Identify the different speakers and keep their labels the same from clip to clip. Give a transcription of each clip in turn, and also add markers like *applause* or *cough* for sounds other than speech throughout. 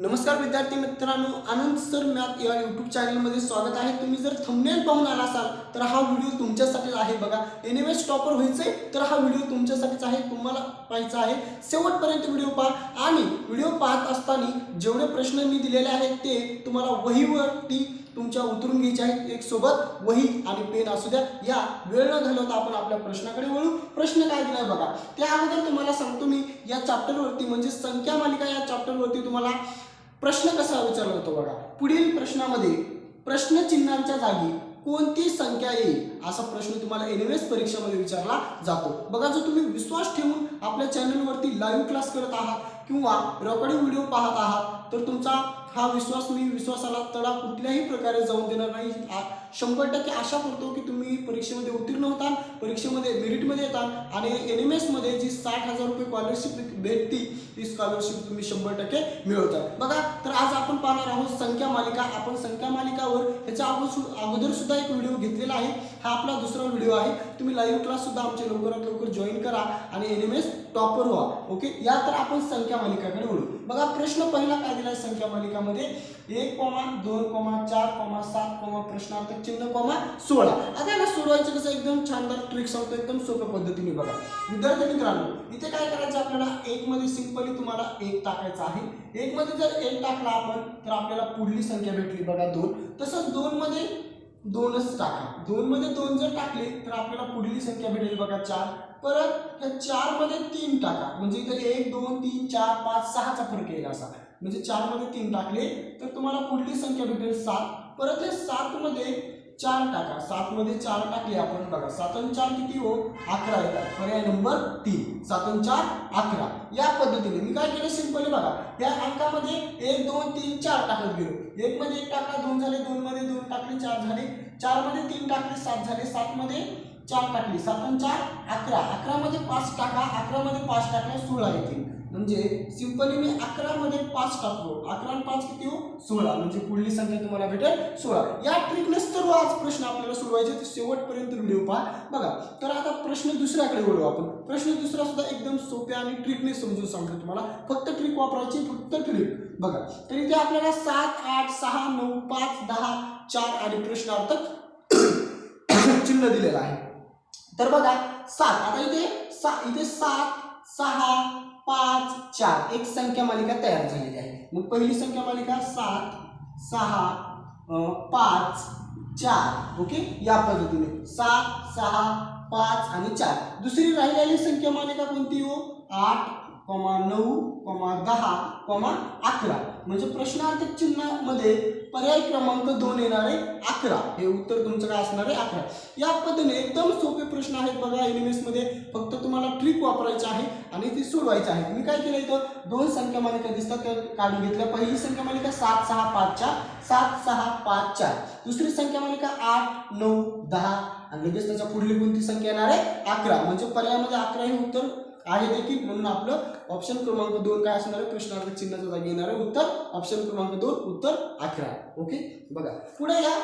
Speaker 1: नमस्कार विद्यार्थी मित्रांनो आनंद सर मॅथ या यूट्यूब चॅनलमध्ये स्वागत आहे. तुम्ही जर थंबनेल पाहून आला असाल तर हा व्हिडिओ तुमच्यासाठीच आहे बघा. एनिवेज टॉपर व्हायचं आहे तर हा व्हिडिओ तुमच्यासाठीच आहे तुम्हाला पाहायचा आहे. शेवटपर्यंत व्हिडिओ पहा. आणि व्हिडिओ पाहत असताना जेवढे प्रश्न मी दिलेले आहेत ते तुम्हाला वहीवरती तुमच्या उतरून घ्यायचे आहेत. एक सोबत वही आणि पेन असू द्या. या वेळ न घालवता आपण आपल्या प्रश्नाकडे वळू. प्रश्न काय दिलाय बघा. त्या अगोदर तुम्हाला सांगतो मी या चॅप्टरवरती म्हणजे संख्या मालिका या चॅप्टरवरती तुम्हाला प्रश्न कसा विचारला जातो बघा. पुढील प्रश्नामध्ये प्रश्नचिन्हांच्या जागी कोणती संख्या येईल असा प्रश्न तुम्हाला एनएमएस परीक्षेमध्ये विचारला जातो. बघा जो तुम्ही विश्वास ठेवून आपल्या चॅनलवरती लाईव्ह क्लास करत आहात किंवा रेकॉर्डिंग व्हिडिओ पाहत आहात तर तुमचा हा विश्वास मी विश्वासाला तडा कुठल्याही प्रकारे जाऊन देणार नाही. शंभर टक्के आशा करतो की तुम्ही परीक्षेमध्ये उत्तीर्ण होताल परीक्षेमध्ये मेरिटमध्ये येतात आणि एन एम एसमध्ये जी साठ हजार रुपये स्कॉलरशिप भेटती ती स्कॉलरशिप तुम्ही शंभर टक्के मिळवतात बघा तर आज आपण पाहणार आहोत संख्या मालिका. आपण संख्या मालिकावर ह्याच्या अगोदर अगोदर सुद्धा एक व्हिडिओ घेतलेला आहे. हा आपला दुसरा व्हिडिओ आहे. तुम्ही लाईव्ह क्लास सुद्धा आमचे लवकरात लवकर जॉईन करा आणि एन एम एस टॉपर व्हा ओके या तर आपण संख्या मालिकाकडे वळू. बघा प्रश्न पहिला काय दिला संख्या मालिकामध्ये? एक कॉमा दोन कॉमा चार कॉमा सात कॉमा प्रश्नार्थक चिन्ह कॉमा सोळा. आता याला सोडवायचं कसं एकदम छानदार ट्रिक सांगतो एकदम सोप्या पद्धतीने बघा. विद्यार्थी मित्रांनो इथे काय करायचं आपल्याला? एक मध्ये सिंपली तुम्हाला एक टाकायचं आहे. एक मध्ये जर एक टाकला आपण तर आपल्याला पुढली संख्या भेटली बघा दोन. तसंच दोन मध्ये दोनच टाका. दोन मध्ये दोन जर टाकले तर आपल्याला पुढली संख्या भेटेल बघा चार. परत चारमध्ये तीन टाका. म्हणजे इथे एक दोन तीन चार पाच सहाचा फरक येईल असा. म्हणजे चारमध्ये तीन टाकले तर तुम्हाला पुढली संख्या भेटेल? सात. परत हे सातमध्ये चार टाका. सातमध्ये चार टाकले आपण बघा सातन चार किती हो? अकरा येतात. पर्याय नंबर तीन. सातन चार अकरा. या पद्धतीने. मी काय केलं? सिंपली बघा या अंकामध्ये एक दोन तीन चार टाकत गेलो. एक मध्ये एक टाकला दोन झाले दोन मध्ये दोन टाकले चार झाले. चारमध्ये तीन टाकले सात झाले. सात मध्ये चार टाकली. सातन चार अकरा. अकरा मध्ये पाच टाका. अकरा मध्ये पाच टाकल्या सोळा येतील. म्हणजे सिंपली मी अकरामध्ये पाच टाकलो. अकरा आणि पाच किती हो? सोळा. म्हणजे पुढली संख्या तुम्हाला भेटेल सोळा. या ट्रिकने सर्व आज प्रश्न आपल्याला सोडवायचे ते शेवटपर्यंत व्हिडिओ पहा. बघा तर आता प्रश्न दुसऱ्याकडे वळू आपण. प्रश्न दुसरा सुद्धा एकदम सोप्या आणि ट्रिकने समजून सांगतो तुम्हाला. फक्त ट्रिक वापरायची फक्त ट्रिक बघा तर इथे आपल्याला सात आठ सहा नऊ पाच दहा चार आणि प्रश्नार्थक *coughs* चिन्ह दिलेलं आहे. तर बघा सात. आता इथे सा इथे सात सहा पाच चार. एक संख्या मालिका तयार झालेली आहे. मग पहिली संख्या मालिका सात सहा पाच चार. ओके? या पद्धतीने. सात सहा पाच आणि चार. दुसरी राहिलेली संख्या मालिका कोणती हो? आठ कॉमा नऊ कॉमा दहा कॉमा अकरा. म्हणजे प्रश्नार्थक चिन्हामध्ये पर्याय क्रमांक दोन येणारे अकरा. हे उत्तर तुमचं काय असणार आहे? अकरा. या पद्धतीने एकदम सोपे प्रश्न आहेत बघा एनिमेसमध्ये फक्त तुम्हाला ट्रिक वापरायची आहे आणि ती सोडवायची आहे. मी काय केलं इथं? दोन संख्या मालिका दिसतात त्या काढून घेतल्या. पहिली संख्या मालिका सात सहा पाच चार. सात सहा पाच चार. दुसरी संख्या मालिका आठ नऊ दहा. आणि लगेच त्याच्या पुढली कोणती संख्या येणार आहे? अकरा. म्हणजे पर्यायामध्ये अकरा हे उत्तर आहे देखील. म्हणून आपलं ऑप्शन क्रमांक दोन काय असणार आहे? प्रश्नार्थ चिन्हाच्या जागी येणार आहे. उत्तर ऑप्शन क्रमांक दोन उत्तर अकरा. ओके बघा पुढे या.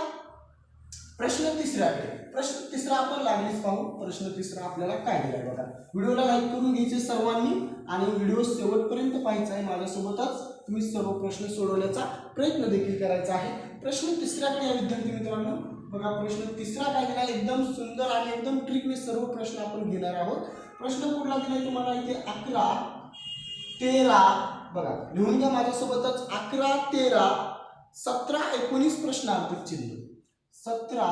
Speaker 1: प्रश्न तिसऱ्याकडे प्रश्न तिसरा आपण लागलीच पाहू. प्रश्न तिसरा आपल्याला काय दिलाय बघा. व्हिडिओला लाईक करून घ्यायचे सर्वांनी आणि व्हिडिओ शेवटपर्यंत पाहायचा आहे माझ्यासोबतच. तुम्ही सर्व प्रश्न सोडवण्याचा प्रयत्न देखील करायचा आहे. प्रश्न तिसऱ्याकडे या विद्यार्थी मित्रांनो. बघा प्रश्न तिसरा काय दिला एकदम सुंदर आणि एकदम ट्रिकने सर्व प्रश्न आपण घेणार आहोत. प्रश्न कुठला दिलाय तुम्हाला इथे? अकरा तेरा. बघा लिहून घ्या माझ्यासोबतच. अकरा तेरा सतरा एकोणीस प्रश्नार्थक चिन्ह. सतरा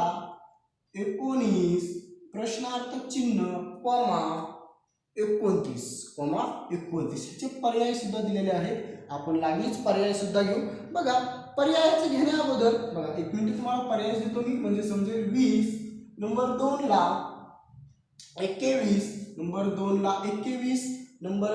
Speaker 1: एकोणीस प्रश्नार्थक चिन्ह कॉमा एकोणतीस. कॉमा एकोणतीस. ह्याचे पर्याय सुद्धा दिलेले आहेत. आपण लागलीच पर्याय सुद्धा घेऊ बघा पर्यायाचं घेण्या अगोदर बघा एक मिनिट तुम्हाला पर्याय देतो मी. म्हणजे समजेल वीस नंबर दोनला एक्केवीस नंबर दोनला एक्केवीस नंबर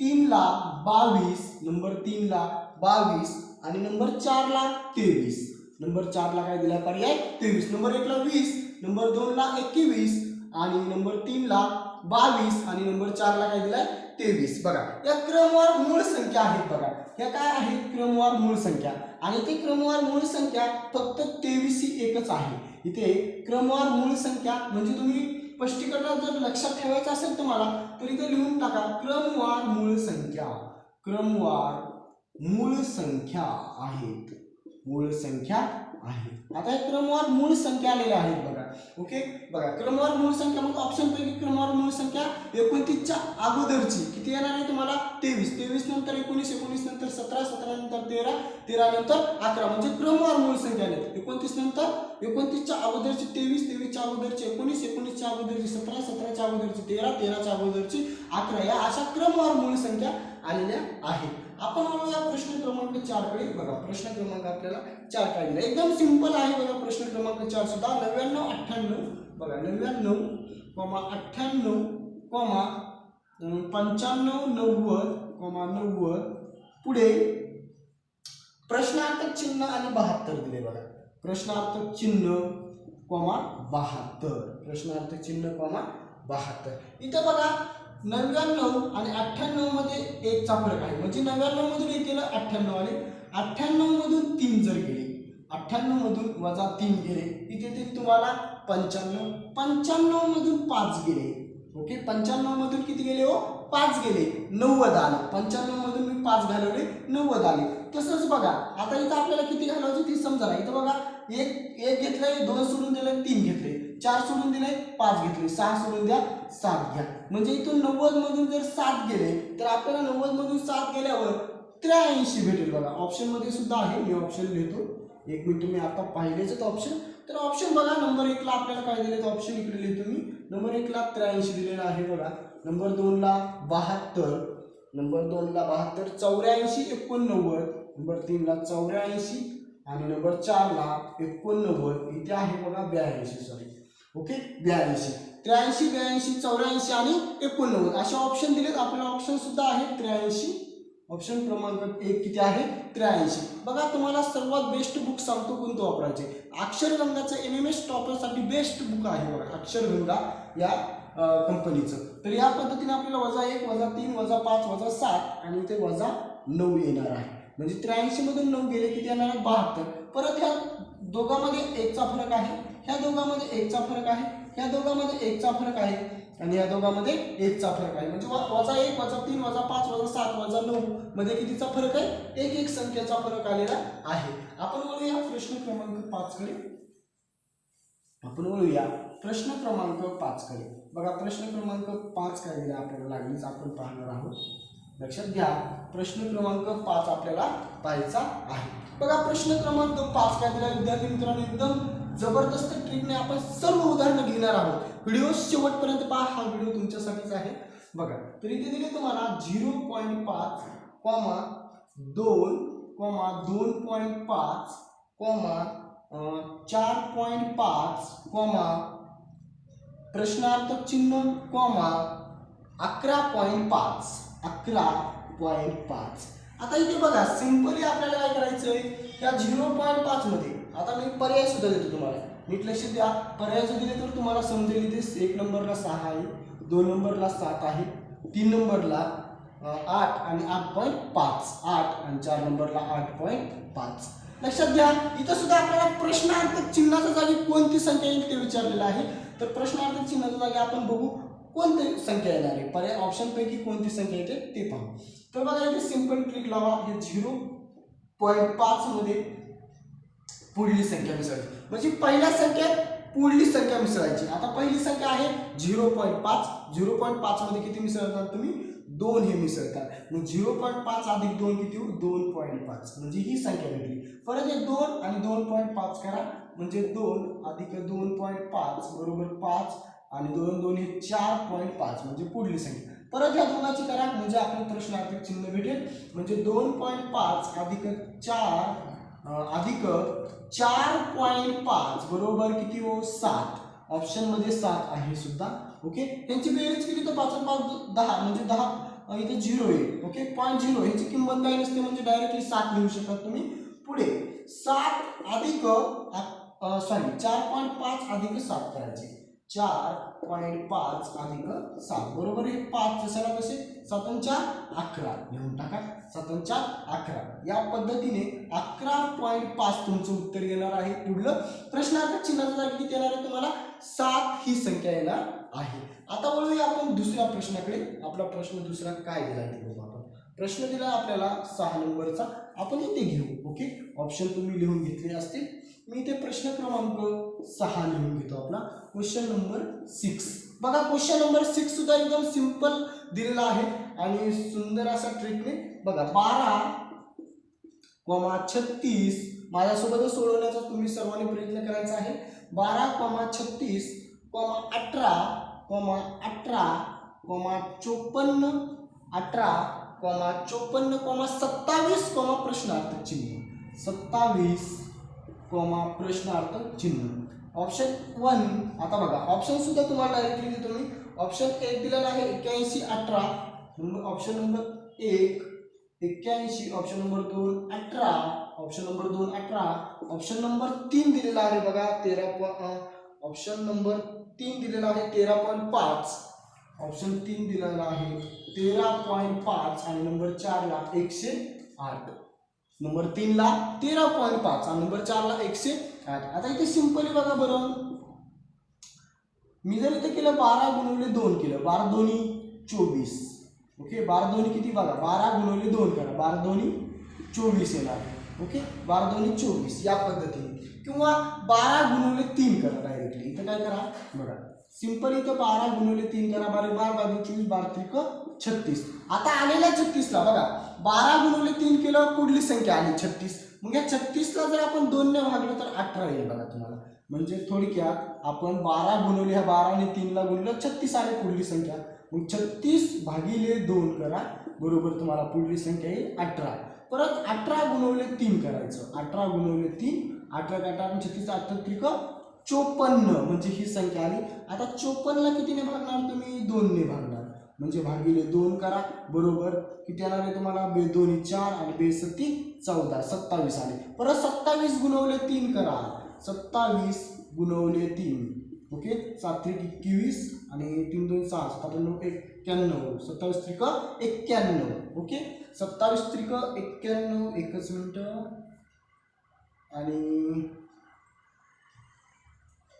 Speaker 1: तीनला बावीस नंबर तीनला बावीस आणि नंबर चारला तेवीस. नंबर चारला काय दिला पर्याय? तेवीस. नंबर एकला वीस नंबर दोनला एकवीस आणि नंबर तीनला बावीस आणि नंबर चारला काय दिलाय? तेवीस. बघा या क्रमवार मूळ संख्या आहेत बघा. या काय आहेत? क्रमवार मूळ संख्या. आणि ती क्रमवार मूळ संख्या फक्त तेवीस ही एकच आहे. इथे क्रमवार मूळ संख्या म्हणजे तुम्ही स्पष्टीकरणात जर लक्षात ठेवायचं असेल तुम्हाला तर इथे लिहून टाका क्रमवार मूळ संख्या. क्रमवार मूळ संख्या आहेत. मूळ संख्या आहेत. आता क्रमवार मूळ संख्या आलेल्या आहेत बघा. ओके बघा क्रमवार मूळ संख्या मग ऑप्शन पैकी क्रमवार मूळ संख्या एकोणतीसच्या अगोदरची. किती येणार आहे तुम्हाला? तेवीस. तेवीस नंतर एकोणीस एकोणीस नंतर सतरा सतरा नंतर तेरा तेरा नंतर अकरा. म्हणजे क्रमवार मूळ संख्या आहेत एकोणतीस नंतर एकोणतीसच्या अगोदरची तेवीस तेवीसच्या अगोदरची एकोणीस एकोणीसच्या अगोदरची सतरा सतराच्या अगोदरची तेरा तेराच्या अगोदरची अकरा. या अशा क्रमवार मूळ संख्या आलेल्या आहेत. आपण वळूया प्रश्न क्रमांक चारकडे बघा प्रश्न क्रमांक आपल्याला चार काय दिला एकदम सिंपल आहे बघा प्रश्न क्रमांक चार सुद्धा. नव्याण्णव अठ्ठ्याण्णव. बघा नव्याण्णव कॉमा अठ्ठ्याण्णव कॉमा पंच्याण्णव नव्वद कॉमा नव्वद. पुढे प्रश्नार्थक चिन्ह आणि बहात्तर दिले बघा. प्रश्नार्थक चिन्ह कॉमा बहात्तर. प्रश्नार्थक चिन्ह कॉमा बहात्तर. इथं बघा नव्याण्णव आणि अठ्ठ्याण्णवमध्ये एकचा फरक आहे म्हणजे नव्याण्णवमधून एक गेलं अठ्ठ्याण्णव आले. अठ्ठ्याण्णवमधून तीन जर गेले अठ्ठ्याण्णवमधून वजा तीन गेले इथे ते तुम्हाला पंच्याण्णव पंच्याण्णवमधून पाच गेले. ओके? पंच्याण्णवमधून किती गेले हो? पाच गेले. नव्वद आले. पंच्याण्णवमधून मी पाच घालवले नव्वद आले. तसंच बघा. आता इथं आपल्याला किती घालवायचे ते समजा ना. इथं बघा एक एक घेतलंय दोन सोडून दिलं तीन घेतले चार सोडून दिले पाच घेतले. सहा सोडून द्या सात घ्या. म्हणजे इथून नव्वद मधून जर सात गेले तर आपल्याला नव्वद मधून सात गेल्यावर त्र्याऐंशी भेटेल बघा. ऑप्शनमध्ये सुद्धा आहे. मी ऑप्शन लिहितो. एक मिनिट मी आता पाहिलेच ऑप्शन तर ऑप्शन बघा. नंबर एकला आपल्याला काय दिले तर ऑप्शन इकडे लिहितो मी. नंबर एकला त्र्याऐंशी दिलेला आहे बघा. नंबर दोनला बहात्तर. नंबर दोनला बहात्तर चौऱ्याऐंशी एकोणनव्वद. नंबर तीनला चौऱ्याऐंशी. आणि नंबर चारला एकोणनव्वद. इथे आहे बघा ब्याऐंशी सॉरी ओके ब्याऐंशी. त्र्याऐंशी ब्याऐंशी चौऱ्याऐंशी आणि एकोणनव्वद. असे ऑप्शन दिलेत. आपल्याला ऑप्शन सुद्धा आहे त्र्याऐंशी. ऑप्शन क्रमांक एक किती आहे? त्र्याऐंशी. बघा तुम्हाला सर्वात बेस्ट बुक सांगतो कोणतं वापरायचे? अक्षरगंगाचं एम एम एस टॉपरसाठी बेस्ट बुक आहे बघा. अक्षरगंगा या कंपनीचं तर या पद्धतीने आपल्याला वजा एक वजा तीन वजा पाच वजा सात आणि इथे वजा नऊ येणार आहे. म्हणजे त्र्याऐंशीमधून नऊ गेले किती येणार आहे? बहात्तर. परत ह्या दोघांमध्ये एकचा फरक आहे. ह्या दोघांमध्ये एकचा फरक आहे ह्या दोघांमध्ये एकचा फरक आहे आणि या दोघांमध्ये एकचा फरक आहे. म्हणजे वजा एक वजा तीन वजा पाच वजा सात वजा नऊ मध्ये कितीचा फरक आहे? एक एक संख्येचा फरक आलेला आहे. आपण वळूया प्रश्न क्रमांक पाच कडे. आपण वळूया प्रश्न क्रमांक पाच कडे. बघा प्रश्न क्रमांक पाच काय दिला आपल्याला लागलीच आपण पाहणार आहोत. लक्षात घ्या प्रश्न क्रमांक पाच आपल्याला पाहायचा आहे. बघा प्रश्न क्रमांक पाच काय दिला विद्यार्थी मित्रांनो एकदम जबरदस्त ट्रिकने आपण सर्व उदाहरणं घेणार आहोत. व्हिडिओ शेवटपर्यंत पहा. हा व्हिडिओ तुमच्यासाठीच आहे. बघा तर इथे दिले तुम्हाला झिरो पॉईंट पाच कॉमा दोन कॉमा दोन पॉईंट पाच कॉमा चार पॉईंट पाच कॉमा प्रश्नार्थक चिन्ह कॉमा अकरा पॉईंट पाच अकरा पॉईंट पाच. आता इथे बघा सिंपली आपल्याला काय करायचं आहे त्या झिरो पॉईंट पाच मध्ये. आता मी पर्याय सुद्धा देतो तुम्हाला. नीट लक्ष द्या पर्याय जर दिले तर तुम्हाला समजेल इथे एक नंबरला सहा आहे दोन नंबरला सात आहे तीन नंबरला आठ आणि आठ पॉईंट पाच. आठ आणि चार नंबरला आठ पॉईंट पाच. लक्षात घ्या. इथं सुद्धा आपल्याला प्रश्नार्थक चिन्हाच्या जागी कोणती संख्या येईल ते विचारलेलं आहे. तर प्रश्नार्थक चिन्हाच्या जागी आपण बघू. कोणती संख्या येणार आहे? पर्याय ऑप्शनपैकी कोणती संख्या येते ते पाहू. तर बघा इथे सिंपल ट्रिक लावा. हे झिरो पॉईंट पाचमध्ये पुढली संख्या मिसळायची म्हणजे पहिल्या संख्येत पुढली संख्या मिसळायची. आता पहिली संख्या आहे झिरो पॉईंट पाच. झिरो पॉईंट पाचमध्ये किती मिसळतात तुम्ही? दोन हे मिसळतात. मग झिरो पॉईंट पाच अधिक दोन किती होईल? दोन पॉईंट पाच. म्हणजे ही संख्या भेटली. परत हे दोन आणि दोन पॉईंट पाच करा. म्हणजे दोन अधिक दोन पॉईंट पाच बरोबर पाच. आणि दोन दोन हे चार पॉईंट पाच म्हणजे पुढली संख्या. परत ह्या दोघांची करा म्हणजे आपल्याला प्रश्नार्थक चिन्ह भेटेल. म्हणजे दोन पॉईंट पाच अधिक चार अधिक चार पॉईंट पाच बरोबर किती हो? सात. ऑप्शनमध्ये सात आहे सुद्धा. ओके त्यांची बेरीज केली तर पाच पाच दहा म्हणजे दहा इथे झिरो येईल. ओके पॉईंट झिरो ह्याची किंमत काय नसते म्हणजे डायरेक्टली सात लिहू शकता तुम्ही पुढे. सात अधिक सॉरी चार पॉईंट पाच अधिक सात करायचे. चार पॉईंट पाच अधिक सात. बरोबर हे पाच. जसाला कसे? सातांच्या अकरा. लिहून टाका. सातांच्या अकरा. या पद्धतीने अकरा पॉईंट पाच तुमचं उत्तर येणार आहे. पुढलं प्रश्नार्थक चिन्हाच्या जागी किती येणार आहे तुम्हाला? सात ही संख्या येणार आहे. आता वळूया आपण दुसऱ्या प्रश्नाकडे. आपला प्रश्न दुसरा काय दिला ते बघू आपण. प्रश्न दिला आपल्याला सहा नंबरचा. आपण इथे घेऊ ओके? ऑप्शन तुम्ही लिहून घेतले असतील. मी ते प्रश्न क्रमांक सहा लिहून घेतो आपला. क्वेश्चन नंबर सिक्स बघा क्वेश्चन नंबर सिक्स सुद्धा एकदम सिंपल दिलेला आहे आणि सुंदर असा ट्रिकने बघा बारा कोमा छत्तीस माझ्यासोबतच सोडवण्याचा तुम्ही सर्वांनी प्रयत्न करायचा आहे. बारा कोमा छत्तीस कोमा अठरा कोमा अठरा कोमा चोपन्न अठरा कोमा चोपन्न कोमा सत्तावीस कोमा प्रश्नार्थ चिन्ह. सत्तावीस कोमा प्रश्नार्थ चिन्ह. ऑप्शन वन आता बघा ऑप्शन सुद्धा तुम्हाला डायरेक्टली देतो मी. ऑप्शन एक दिलेला आहे एक्क्याऐंशी अठरा. नंबर ऑप्शन नंबर एक एक्क्याऐंशी. ऑप्शन नंबर दोन अठरा. ऑप्शन नंबर दोन अठरा. ऑप्शन नंबर तीन दिलेला आहे बघा तेरा पॉ ऑप्शन नंबर तीन दिलेला आहे तेरा पॉईंट पाच. ऑप्शन तीन दिलेला आहे तेरा पॉईंट पाच आणि नंबर चारला एकशे आठ. नंबर तीनला तेरा पॉईंट पाच आणि नंबर चारला एकशे आठ. आता इथे सिंपली बघा बरं. मी जर इथे केलं बारा गुणवले दोन केलं बारा दोन्ही चोवीस. ओके बारा दोन्ही किती बघा बारा गुणवले दोन करा. बारा दोन्ही चोवीस येणार. ओके बारा दोन्ही चोवीस या पद्धतीने. किंवा बारा गुणवले तीन करा डायरेक्टली इथं काय करा? बघा. सिंपल इथं बारा गुणवले तीन करा. बारा बारा बाजू चोवीस बारा त्रिक छत्तीस. आता आलेल्या छत्तीसला बघा बारा गुणवले तीन केलं पुढली संख्या आली? छत्तीस. मग या छत्तीसला जर आपण दोनने भागलो तर अठरा येईल बघा तुम्हाला. म्हणजे थोडक्यात आपण बारा गुणवले ह्या बाराने तीनला गुणलं छत्तीस आले पुढली संख्या? मग छत्तीस भागिले दोन करा बरोबर तुम्हाला पुढली संख्या येईल अठरा. परत अठरा गुणवले तीन करायचं. अठरा गुणवले तीन अठरा काटा आणि छत्तीस अठरा त्रिक चोपन्न म्हणजे ही संख्या आली. आता चोपन्नला कितीने भागणार तुम्ही? दोनने भागणार. म्हणजे भागिले दोन करा बरोबर? किती येणार आहे तुम्हाला? बे दोन्ही चार आणि बेसत्ती चौदा सत्तावीस आले. परत सत्तावीस गुणवले तीन करा. सत्तावीस गुणवले तीन. ओके? सात त्रिक एकवीस आणि तीन दोन सहा सत्तावन्न एक्क्याण्णव. सत्तावीस त्रिक एक्क्याण्णव. ओके? सत्तावीस त्रिक एक्क्याण्णव एकच मिनटं. आणि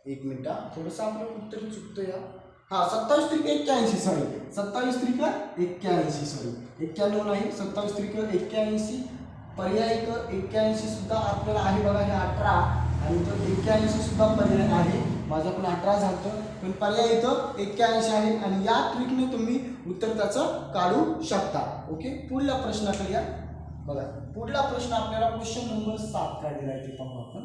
Speaker 1: एक मिनिट. थोडंसं आपलं उत्तर चुकतं या. हा सत्तावीस त्रिक एक्क्याऐंशी सॉरी सत्तावीस त्रिक एक्क्याऐंशी सॉरी एक्क्याण्णव नाही सत्तावीस त्रिक एक्क्याऐंशी. पर्याय एक्क्याऐंशी सुद्धा आपल्याला आहे बघा हे अठरा. आणि तो एक्क्याऐंशी सुद्धा पर्याय आहे. माझं पण अठरा झालं पण पर्याय इथं एक्क्याऐंशी आहे. आणि या ट्रिकने तुम्ही उत्तर त्याचं काढू शकता. ओके पुढल्या प्रश्नाकडे या. बघा पुढला प्रश्न आपल्याला क्वेश्चन नंबर सात काय दिला आहे ते पाहू आपण.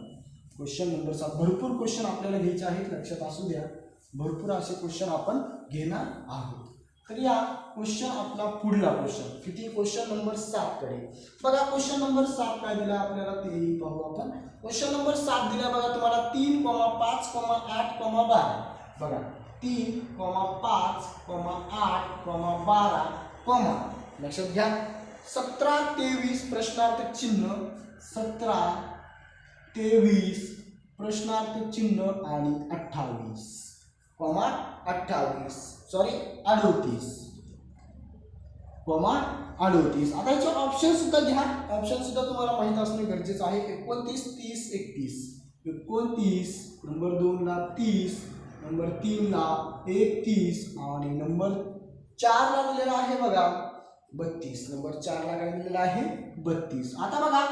Speaker 1: क्वेश्चन नंबर सात. भरपूर क्वेश्चन आपल्याला घ्यायचे आहेत. लक्षात असू द्या. भरपूर असे क्वेश्चन आपण घेणार आहोत. तर या क्वेश्चन आपला पुढला क्वेश्चन किती क्वेश्चन नंबर सात कडे. बघा क्वेश्चन नंबर सात काय दिला आपल्याला? तेही पाहू आपण. क्वेश्चन नंबर सात दिला बघा तुम्हाला. तीन कॉमा पाच कॉमा आठ कॉमा बारा. बघा. तीन कॉमा पाच कॉमा आठ कॉमा बारा कॉमा लक्षात घ्या. सतरा तेवीस प्रश्नार्थ चिन्ह. सतरा तेवीस प्रश्नार्थ चिन्ह आणि अठ्ठावीस. कॉमा अठ्ठावीस. सॉरी अडोतीस. कॉमा अडोतीस. आता याचे ऑप्शन सुद्धा घ्या. ऑप्शन सुद्धा तुम्हाला माहीत असणे गरजेचं आहे. एकोणतीस तीस एकतीस. एकोणतीस नंबर दोनला तीस. नंबर तीनला एकतीस. आणि नंबर चारला दिलेला आहे बघा बत्तीस. नंबर चारला काय दिलेला आहे? बत्तीस. आता बघा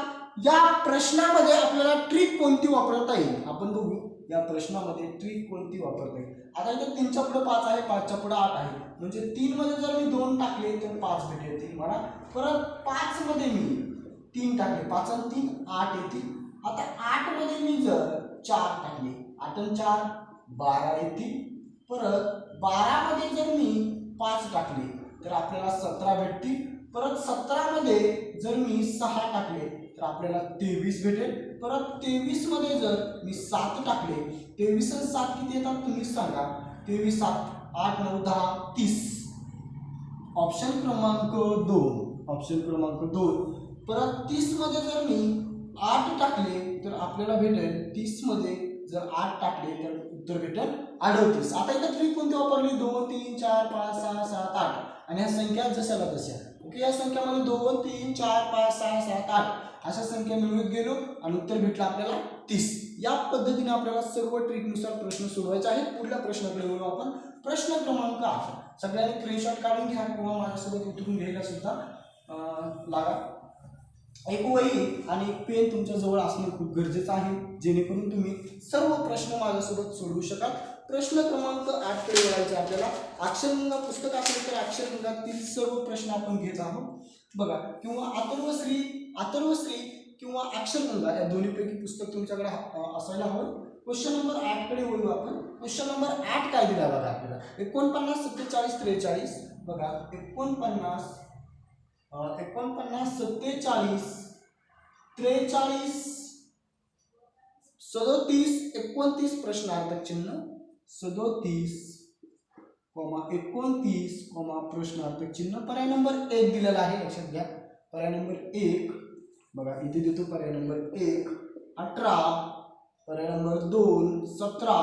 Speaker 1: या प्रश्नामध्ये आपल्याला ट्रिक कोणती वापरता येईल? आपण बघू. या प्रश्नामध्ये ट्रिक कोणती वापरते आता इथे तीनच्या पुढे पाच आहे पाचच्या पुढे आठ आहे. म्हणजे तीनमध्ये जर मी दोन टाकले तर पाच भेट येतील मला परत पाचमध्ये मी तीन टाकले. पाच आणि तीन आठ येतील. आता आठमध्ये मी जर चार टाकले आठ आणि चार बारा येतील. परत बारामध्ये जर मी पाच टाकले तर आपल्याला सतरा भेटतील. परत सतरामध्ये जर मी सहा टाकले तर आपल्याला तेवीस भेटेल. परत तेवीसमध्ये जर मी सात टाकले तेवीस आणि सात किती येतात तुम्ही सांगा. तेवीस सात आठ नऊ दहा तीस. ऑप्शन क्रमांक दोन. ऑप्शन क्रमांक दोन. परत तीसमध्ये जर मी आठ टाकले तर आपल्याला भेटेल तीसमध्ये जर आठ टाकले तर उत्तर भेटेल अडोतीस. आता इथं ट्रिक कोणती वापरली? दोन तीन चार पाच सहा सात आठ. आणि ह्या संख्या जशाला तशा. ओके या संख्यामध्ये दोन तीन चार पाच सहा सात आठ. अशा संख्या मिळवत गेलो आणि उत्तर भेटलं आपल्याला तीस. या पद्धतीने आपल्याला सर्व ट्रिकनुसार प्रश्न सोडवायचे आहेत. पुढल्या प्रश्नाकडे वळू आपण. प्रश्न क्रमांक आठ. सगळ्यांनी स्क्रीनशॉट काढून घ्या किंवा माझ्यासोबत उतरून घ्यायला सुद्धा लागा. एक वही आणि एक पेन तुमच्या जवळ असणं खूप गरजेचं आहे. जेणेकरून तुम्ही सर्व प्रश्न माझ्यासोबत सोडवू शकाल. प्रश्न क्रमांक आठकडे वळायचे आपल्याला. अक्षरगंगा पुस्तक असेल तर अक्षरगंगातील सर्व प्रश्न आपण घेत आहोत. बघा किंवा अथर्वश्री अथर्वश्री किंवा अक्षरगंगा या दोन्हीपैकी पुस्तक तुमच्याकडे असायला हवं. क्वेश्चन नंबर आठकडे वळू आपण. क्वेश्चन नंबर आठ काय दिला बघा आपल्याला? एकोणपन्नास सत्तेचाळीस त्रेचाळीस. बघा एकोणपन्नास एकोणपन्नास सत्तेचाळीस त्रेचाळीस सदोतीस एकोणतीस प्रश्नार्थक चिन्ह. सदोतीस कोमा एकोणतीस कोमा प्रश्नार्थक चिन्ह. पर्याय नंबर एक दिलेला आहे लक्षात घ्या. पर्याय नंबर एक बघा इथे देतो पर्याय नंबर एक अठरा. पर्याय नंबर दोन सतरा.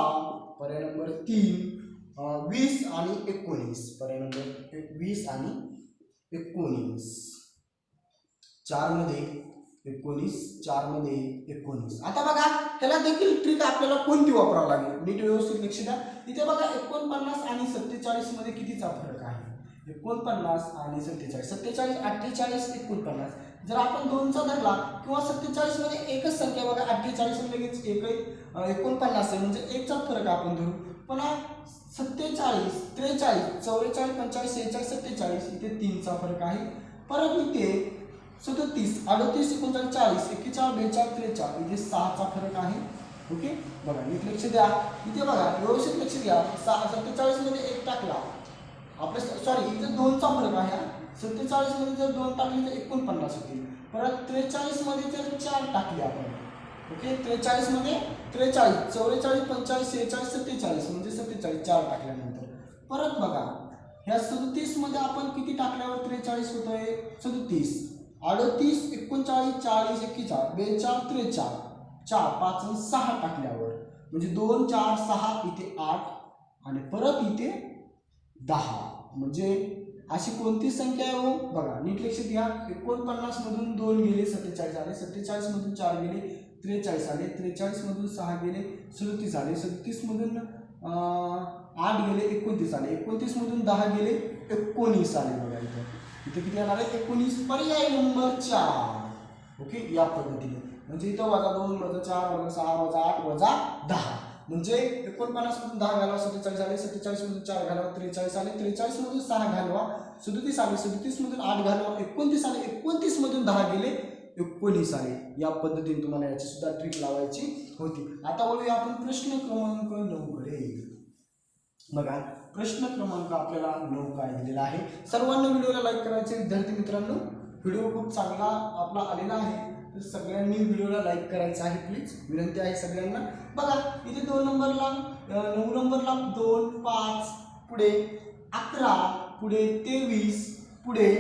Speaker 1: पर्याय नंबर तीन वीस आणि एकोणीस. पर्याय नंबर एक वीस आणि एकोणीस. चारमध्ये एकोणीस चारमध्ये एकोणीस. आता बघा ह्याला देखील ट्रिक आपल्याला कोणती वापरावं लागेल? नीट व्यवस्थित लक्ष द्या. इथे बघा एकोणपन्नास आणि सत्तेचाळीसमध्ये कितीचा फरक आहे? एकोणपन्नास आणि सत्तेचाळीस. सत्तेचाळीस अठ्ठेचाळीस एकोणपन्नास. जर आपण दोनचा धरला किंवा सत्तेचाळीसमध्ये एकच संख्या बघा अठ्ठेचाळीस लगेच एक एकोणपन्नास आहे म्हणजे एकचा फरक आपण धरू. पण हा सत्तेचाळीस त्रेचाळीस चौवेचाळीस पंचेचाळीस शेहेचाळीस सत्तेचाळीस इथे तीनचा फरक आहे. परत इथे सदतीस अडतीस एकोणचाळीस चाळीस एक्केचाळीस बेचाळीस त्रेचाळीस इथे सहाचा फरक आहे. ओके? बघा नीट लक्ष द्या. इथे बघा व्यवस्थित लक्ष द्या. सहा सत्तेचाळीसमध्ये एक टाकला. आपल्या सॉरी इथे दोनचा फरक आहे सत्तेचाळीसमध्ये जर दोन टाकले तर एकोणपन्नास होतील परत त्रेचाळीसमध्ये जर चार टाकले आपण ओके? त्रेचाळीसमध्ये त्रेचाळीस चौवेचाळीस पंचेचाळीस सेहेचाळीस सत्तेचाळीस म्हणजे सत्तेचाळीस चार टाकल्यानंतर. परत बघा ह्या सदतीसमध्ये आपण किती टाकल्यावर त्रेचाळीस होतोय? सदतीस. अडतीस एकोणचाळीस चाळीस एक्केचाळ बेचाळ त्रेचाळ चार पाच आणि सहा टाकल्यावर. म्हणजे दोन चार सहा इथे आठ आणि परत इथे दहा. म्हणजे अशी कोणती संख्या आहे हो? बघा नीट लक्ष द्या एकोणपन्नास मधून दोन गेले सत्तेचाळीस आले. सत्तेचाळीस मधून चार गेले त्रेचाळीस आले. त्रेचाळीस मधून सहा गेले सदतीस आले. सदतीस मधून आठ गेले एकोणतीस आले. एकोणतीस मधून दहा गेले एकोणीस आले बघा इथं. इथे किती येणार आहे? एकोणीस. पर्याय नंबर चार. ओके? या पद्धतीने. म्हणजे इथं वजा दोन वजा चार वजा सहा वजा आठ वजा दहा. म्हणजे एकोणपन्नास मधून दहा घालवा सत्तेचाळीस आले सत्तेचाळीस मधून चार घालवा त्रेचाळीस आले त्रेचाळीस मधून सहा घालवा सदतीस आले सदतीस मधून आठ घालवा एकोणतीस आले एकोणतीस मधून दहा गेले एकोणीस आले. या पद्धतीने तुम्हाला याची सुद्धा ट्रिक लावायची होती. आता बोलूया आपण प्रश्न क्रमांक नऊ कडे बघा प्रश्न क्रमांक आपल्याला नऊ काय दिलेला आहे. सर्वांना व्हिडिओला लाईक करायचे. विद्यार्थी मित्रांनो व्हिडिओ खूप चांगला आपला आलेला आहे. तर सगळ्यांनी व्हिडिओला लाईक करायचं आहे प्लीज विनंती आहे सगळ्यांना. बघा इथे दोन नंबरला नऊ नंबरला दोन पाच पुढे अकरा पुढे तेवीस पुढे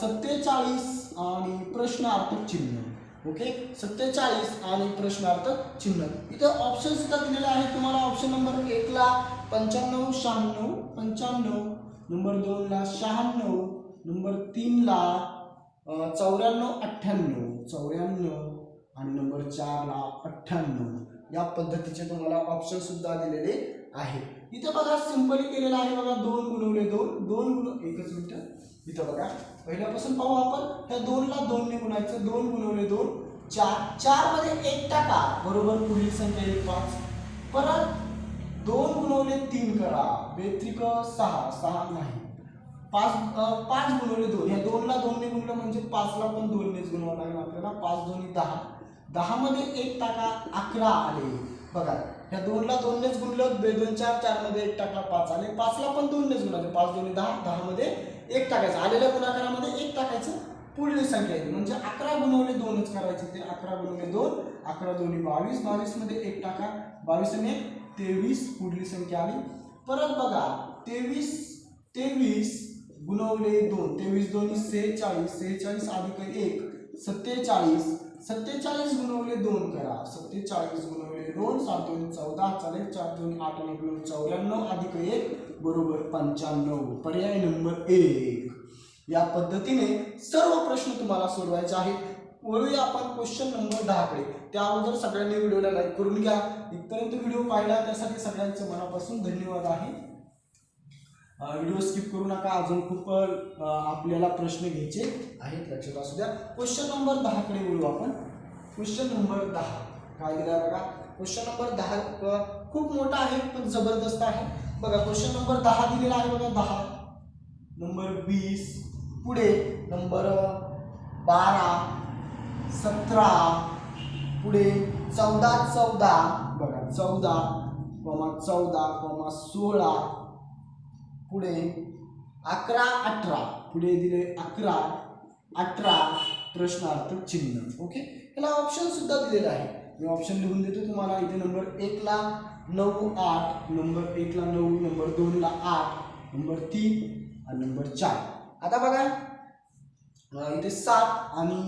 Speaker 1: सत्तेचाळीस आणि प्रश्नार्थक चिन्ह. ओके सत्तेचाळीस आणि प्रश्नार्थक चिन्ह. इथं ऑप्शन सुद्धा दिलेला आहे तुम्हाला ऑप्शन नंबर एकला पंच्याण्णव शहाण्णव पंच्याण्णव. नंबर दोनला शहाण्णव. नंबर तीनला अं, चौऱ्याण्णव अठ्ठ्याण्णव चौऱ्याण्णव आणि नंबर चारला अठ्ठ्याण्णव. या पद्धतीचे तुम्हाला ऑप्शन सुद्धा दिलेले आहे. इथे बघा सिंपली केलेलं आहे बघा दोन गुणवले दोन दोन गुण एकच मिनिट. इथं बघा पहिल्यापासून पाहू आपण त्या दोनला दोनने गुणायचं दोन गुणवले दोन चार. चारमध्ये एक टाका बरोबर पुढील संख्या एक पाच. परत दोन गुणवले तीन करा बेत्रिक सहा सहा नाही. पाच पाच गुणवले दोन. ह्या दोनला दोनने गुणलं म्हणजे पाचला पण दोननेच गुणवावं लागेल आपल्याला. पाच दोन्ही दहा. दहामध्ये एक टाका अकरा आले. बघा ह्या दोनला दोननेच गुणलं बे दोन चार चारमध्ये एक टाका पाच आले. पाचला पण दोननेच गुणायचे. पाच दोन्ही दहा. दहामध्ये एक टाकायचं. आलेल्या गुणाकारामध्ये एक टाकायचं. पुढली संख्या येते. म्हणजे अकरा गुणवले दोनच करायचे ते. अकरा गुणवले दोन. अकरा दोन्ही बावीस. बावीसमध्ये एक टाका. बावीस आणि तेवीस. पुढली संख्या आली. परत बघा तेवीस तेवीस गुणवले दोन तेवीस दोन्ही सेहेचाळीस सेहेचाळीस अधिक एक सत्तेचाळीस. सत्तेचाळीस गुणवले दोन करा. सत्तेचाळीस गुणवले दोन सात दोन चौदा चालेल चार दोन आठ आणि दोन चौऱ्याण्णव अधिक एक बरोबर पंच्याण्णव. पर्याय नंबर एक. या पद्धतीने सर्व प्रश्न तुम्हाला सोडवायचे आहेत. वळूया आपण क्वेश्चन नंबर दहाकडे. त्या अगोदर सगळ्यांनी व्हिडिओला लाईक करून घ्या. इथपर्यंत व्हिडिओ पाहिला त्यासाठी सगळ्यांचे मनापासून धन्यवाद आहे. व्हिडिओ स्किप करू नका. अजून खूप आपल्याला प्रश्न घ्यायचे आहेत. लक्षात असू द्या. क्वेश्चन नंबर दहाकडे बोलू आपण. क्वेश्चन नंबर दहा. काय दिला बघा? क्वेश्चन नंबर दहा खूप मोठा आहे पण जबरदस्त आहे. बघा क्वेश्चन नंबर दहा दिलेला आहे बघा दहा. नंबर वीस. पुढे. नंबर बारा. सतरा. पुढे. चौदा चौदा. बघा चौदा कॉमा चौदा कॉमा सोळा. पुढे अकरा अठरा. पुढे दिले अकरा अठरा प्रश्नार्थक चिन्ह. ओके याला ऑप्शन सुद्धा दिलेला आहे. मी ऑप्शन लिहून देतो तुम्हाला. इथे नंबर एकला नऊ आठ. नंबर एकला नऊ नंबर दोनला आठ. नंबर तीन आणि नंबर चार. आता बघा. इथे सात आणि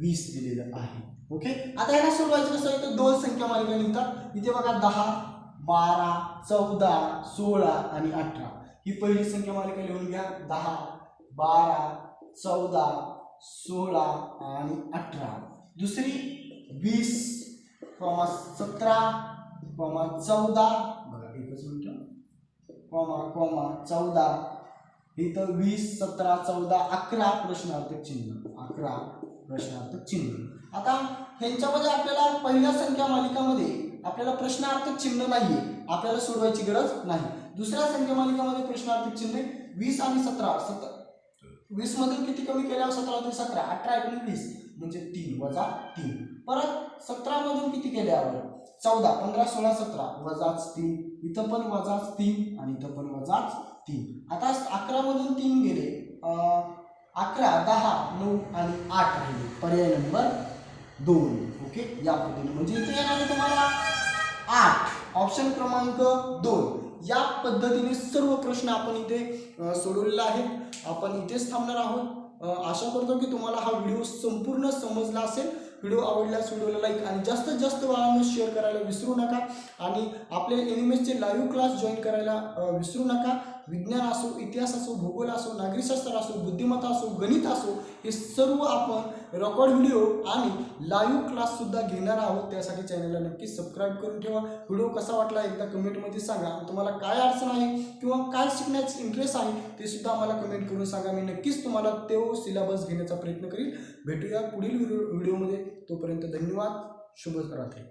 Speaker 1: वीस दिलेलं आहे. ओके आता ह्याला सोडवायचं कसं? इथं दोन संख्या मालिका निघतात. इथे बघा दहा बारा चौदा सोळा आणि अठरा. ही पहिली संख्या मालिका लिहून घ्या. दहा बारा चौदा सोळा आणि अठरा. दुसरी वीस कॉमा सतरा कॉमा चौदा. बघा एकच मिनिट कॉमा कॉमा चौदा. इथं वीस सतरा चौदा अकरा प्रश्नार्थक चिन्ह. अकरा प्रश्नार्थक चिन्ह. आता ह्यांच्यामध्ये आपल्याला पहिल्या संख्या मालिकामध्ये आपल्याला प्रश्नार्थक चिन्ह नाहीये. आपल्याला सोडवायची गरज नाही. दुसऱ्या संख्यमालिकामध्ये प्रश्नार्थक चिन्ह आहे. वीस आणि सतरा सत वीस मधून किती कमी केल्यावर सतरा होते सतरा? अठरा एकोणीस वीस म्हणजे तीन वजा तीन. परत सतरा मधून किती केल्यावर चौदा पंधरा सोळा सतरा. वजाच तीन. इथं पण वजाच तीन आणि इथं पण वजाच तीन. आता अकरा मधून तीन गेले. अकरा दहा नऊ आणि आठ राहिले. पर्याय नंबर दोन. ओके या पद्धतीने. म्हणजे इथे येणार आहे तुम्हाला आठ. ऑप्शन क्रमांक दोन. या पद्धतीने सर्व प्रश्न आपण इथे सोडवलेला आहे आपण इथेच थांबणार आहोत. आशा करतो की तुम्हाला हा व्हिडिओ संपूर्ण समजला असेल. व्हिडिओ आवडल्यास व्हिडिओला लाईक आणि जास्तीत जास्त बाळांना शेअर करायला विसरू नका. आणि आपले एनिमेसचे लाईव्ह क्लास जॉईन करायला विसरू नका. विज्ञान असो इतिहास असो भूगोल असो नागरिकशास्त्र असो बुद्धिमत्ता असो गणित असो हे सर्व आपण रेकॉर्ड व्हिडिओ आणि लाईव्ह क्लाससुद्धा घेणार आहोत. त्यासाठी चॅनलला नक्की सबस्क्राईब करून ठेवा. व्हिडिओ कसा वाटला एकदा कमेंटमध्ये सांगा. तुम्हाला काय अडचण आहे किंवा काय शिकण्याचं इंटरेस्ट आहे ते सुद्धा आम्हाला कमेंट करून सांगा. मी नक्कीच तुम्हाला तो सिलेबस घेण्याचा प्रयत्न करील. भेटूया पुढील व्हिडिओ व्हिडिओमध्ये तोपर्यंत धन्यवाद. शुभ रात्री